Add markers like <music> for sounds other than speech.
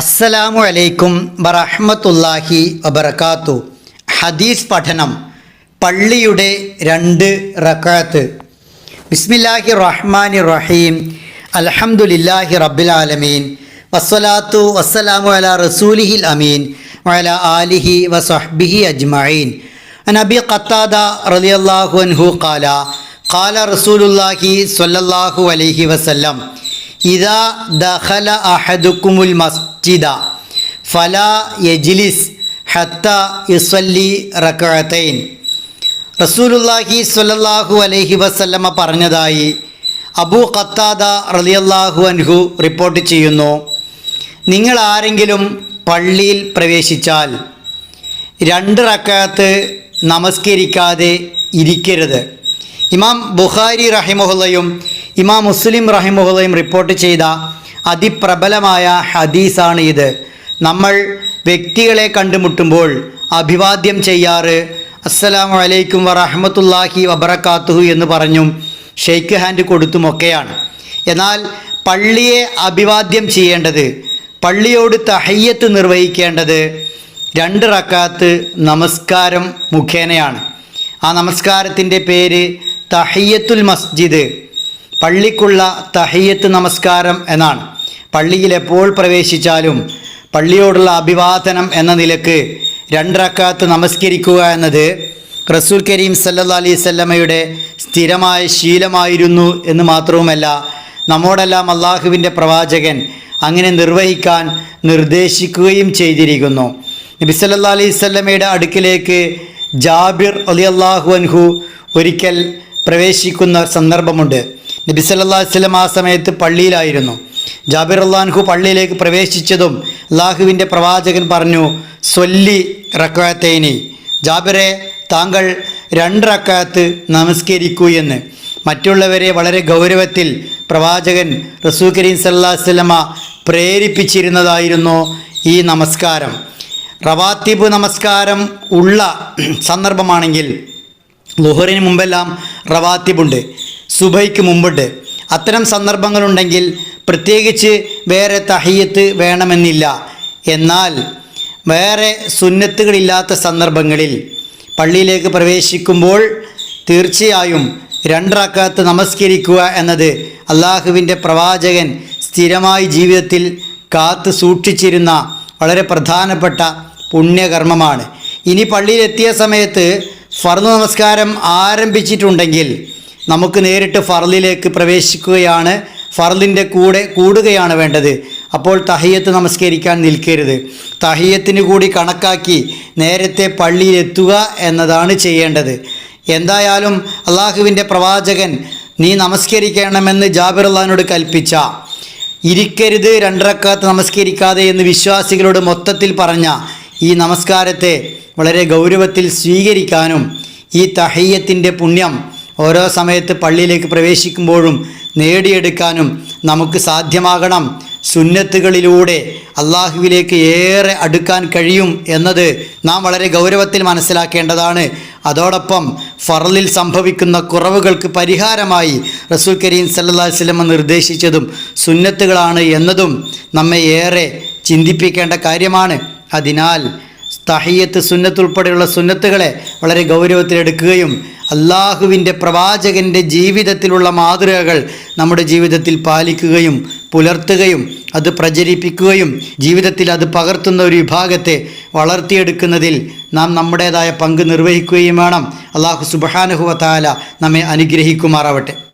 അസ്സലാമു അലൈക്കും വറഹ്മത്തുള്ളാഹി വബർക്കാത്തു ഹദീസ് പഠനം പള്ളിയുടെ രണ്ട് റക്കാത്ത്. ബിസ്മില്ലാഹി റഹ്മാനി റഹീം. അൽഹംദുലില്ലാഹി റബ്ബിൽ ആലമീൻ. വസ്സലാത്തു വസ്സലാമു അലാ റസൂലിഹിൽ അമീൻ. വല ആലിഹി വസഹ്ബിഹി അജ്മഈൻ. നബി ഖത്താദ റളിയല്ലാഹു അൻഹു ഖാല. ഖാല റസൂലുള്ളാഹി സ്വല്ലല്ലാഹു അലൈഹി വസല്ലം. ഇതാ ദഖല അഹദുക്കുമുൽ മസ്ജിദ ഫല യജ്ലിസ് ഹത്ത യുസല്ലി റകഅത്തൈൻ റസൂലുള്ളാഹി സ്വല്ലല്ലാഹു അലൈഹി വസല്ലമ പറഞ്ഞതായി അബൂ ഖത്താദ റളിയല്ലാഹു അൻഹു റിപ്പോർട്ട് ചെയ്യുന്നു. നിങ്ങൾ ആരെങ്കിലും പള്ളിയിൽ പ്രവേശിച്ചാൽ രണ്ട് റക്കാത്ത് നമസ്കരിക്കാതെ ഇരിക്കരുത്. ഇമാം ബുഖാരി റഹിമുഹുല്ലയും ഇമാം മുസ്ലിം റഹിമുഹുലയും റിപ്പോർട്ട് ചെയ്ത അതിപ്രബലമായ ഹദീസാണ് ഇത്. നമ്മൾ വ്യക്തികളെ കണ്ടുമുട്ടുമ്പോൾ അഭിവാദ്യം ചെയ്യാറ് അസ്സലാമു അലൈക്കും വറഹമത്തുല്ലാഹി വബറക്കാത്തുഹു എന്ന് പറഞ്ഞും ഷെയ്ക്ക് ഹാൻഡ് കൊടുത്തുമൊക്കെയാണ്. എന്നാൽ പള്ളിയെ അഭിവാദ്യം ചെയ്യേണ്ടത് പള്ളിയോട് തഹയ്യത്ത് നിർവഹിക്കേണ്ടത് രണ്ട് റക്കാത്ത് നമസ്കാരം മുഖേനയാണ്. ആ നമസ്കാരത്തിന്റെ പേര് തഹയ്യത്തുൽ മസ്ജിദ്. പള്ളിക്കുള്ള തഹയ്യത്ത് നമസ്കാരം എന്നാണ്. പള്ളിയിൽ എപ്പോൾ പ്രവേശിച്ചാലും പള്ളിയോടുള്ള അഭിവാദനം എന്ന നിലയ്ക്ക് രണ്ടറക്കാത്ത് നമസ്കരിക്കുക എന്നത് റസൂൽ കരീം സല്ലാ അലൈഹി സ്വല്ലമ്മയുടെ സ്ഥിരമായ ശീലമായിരുന്നു എന്ന് മാത്രവുമല്ല നമ്മോടെല്ലാം അള്ളാഹുവിന്റെ പ്രവാചകൻ അങ്ങനെ നിർവഹിക്കാൻ നിർദ്ദേശിക്കുകയും ചെയ്തിരിക്കുന്നു. നബി സല്ലാ അലൈഹി സ്വല്ലമ്മയുടെ അടുക്കിലേക്ക് ജാബിർ അലി അള്ളാഹു അൻഹു ഒരിക്കൽ പ്രവേശിക്കുന്ന സന്ദർഭമുണ്ട്. നബി ആ സമയത്ത് പള്ളിയിലായിരുന്നു. ജാബിർ അള്ളാൻഹു പള്ളിയിലേക്ക് പ്രവേശിച്ചതും അള്ളാഹുവിന്റെ പ്രവാചകൻ പറഞ്ഞു സൊല്ലി റക്കാത്തേനി ജാബിറെ താങ്കൾ രണ്ട് റക്കാത്ത് നമസ്കരിക്കൂ എന്ന്. മറ്റുള്ളവരെ വളരെ ഗൗരവത്തിൽ പ്രവാചകൻ റസൂ കരീം സല്ലാ വല്ലമ പ്രേരിപ്പിച്ചിരുന്നതായിരുന്നു ഈ നമസ്കാരം. റവാത്തിബ് നമസ്കാരം ഉള്ള <clears throat> സന്ദർഭമാണെങ്കിൽ ലുഹറിന് മുമ്പെല്ലാം റവാത്തിബുണ്ട്. സുബൈക്ക് മുമ്പുണ്ട് അത്തരം സന്ദർഭങ്ങളുണ്ടെങ്കിൽ പ്രത്യേകിച്ച് വേറെ തഹയ്യത്ത് വേണമെന്നില്ല. എന്നാൽ വേറെ സുന്നത്തുകളില്ലാത്ത സന്ദർഭങ്ങളിൽ പള്ളിയിലേക്ക് പ്രവേശിക്കുമ്പോൾ തീർച്ചയായും രണ്ടറക്കാത്ത് നമസ്കരിക്കുക എന്നത് അള്ളാഹുവിന്റെ പ്രവാചകൻ സ്ഥിരമായി ജീവിതത്തിൽ കാത്തു സൂക്ഷിച്ചിരുന്ന വളരെ പ്രധാനപ്പെട്ട പുണ്യകർമ്മമാണ്. ഇനി പള്ളിയിലെത്തിയ സമയത്ത് ഫർദ് നമസ്കാരം ആരംഭിച്ചിട്ടുണ്ടെങ്കിൽ നമുക്ക് നേരിട്ട് ഫറലിലേക്ക് പ്രവേശിക്കുകയാണ്. ഫറലിന്റെ കൂടെ കൂടുകയാണ് വേണ്ടത്. അപ്പോൾ തഹയ്യത്ത് നമസ്കരിക്കാൻ നിൽക്കരുത്. തഹയ്യത്തിന് കൂടി കണക്കാക്കി നേരത്തെ പള്ളിയിലെത്തുക എന്നതാണ് ചെയ്യേണ്ടത്. എന്തായാലും അള്ളാഹുവിന്റെ പ്രവാചകൻ നീ നമസ്കരിക്കണമെന്ന് ജാബിർ അള്ളഹാനോട് കൽപ്പിച്ച. ഇരിക്കരുത് രണ്ടരക്കാത്ത് നമസ്കരിക്കാതെ എന്ന് വിശ്വാസികളോട് മൊത്തത്തിൽ പറഞ്ഞ ഈ നമസ്കാരത്തെ വളരെ ഗൗരവത്തിൽ സ്വീകരിക്കാനും ഈ തഹയ്യത്തിന്റെ പുണ്യം ഓരോ സമയത്ത് പള്ളിയിലേക്ക് പ്രവേശിക്കുമ്പോഴും നേടിയെടുക്കാനും നമുക്ക് സാധ്യമാകണം. സുന്നത്തുകളിലൂടെ അള്ളാഹുവിലേക്ക് ഏറെ അടുക്കാൻ കഴിയും എന്നത് നാം വളരെ ഗൗരവത്തിൽ മനസ്സിലാക്കേണ്ടതാണ്. അതോടൊപ്പം ഫറലിൽ സംഭവിക്കുന്ന കുറവുകൾക്ക് പരിഹാരമായി റസൂൽ കരീം സല്ലാ വല്ലമ നിർദ്ദേശിച്ചതും സുന്നത്തുകളാണ് എന്നതും നമ്മെ ഏറെ ചിന്തിപ്പിക്കേണ്ട കാര്യമാണ്. അതിനാൽ തഹയ്യത്ത് സുന്നത്ത് ഉൾപ്പെടെയുള്ള സുന്നത്തുകളെ വളരെ ഗൗരവത്തിലെടുക്കുകയും അള്ളാഹുവിന്റെ പ്രവാചകന്റെ ജീവിതത്തിലുള്ള മാതൃകകൾ നമ്മുടെ ജീവിതത്തിൽ പാലിക്കുകയും പുലർത്തുകയും അത് പ്രചരിപ്പിക്കുകയും ജീവിതത്തിൽ അത് പകർത്തുന്ന ഒരു വിഭാഗത്തെ വളർത്തിയെടുക്കുന്നതിൽ നാം നമ്മുടേതായ പങ്ക് നിർവഹിക്കുകയും വേണം. അള്ളാഹു സുബഹാനുഹുവ താല നമ്മെ അനുഗ്രഹിക്കുമാറാവട്ടെ.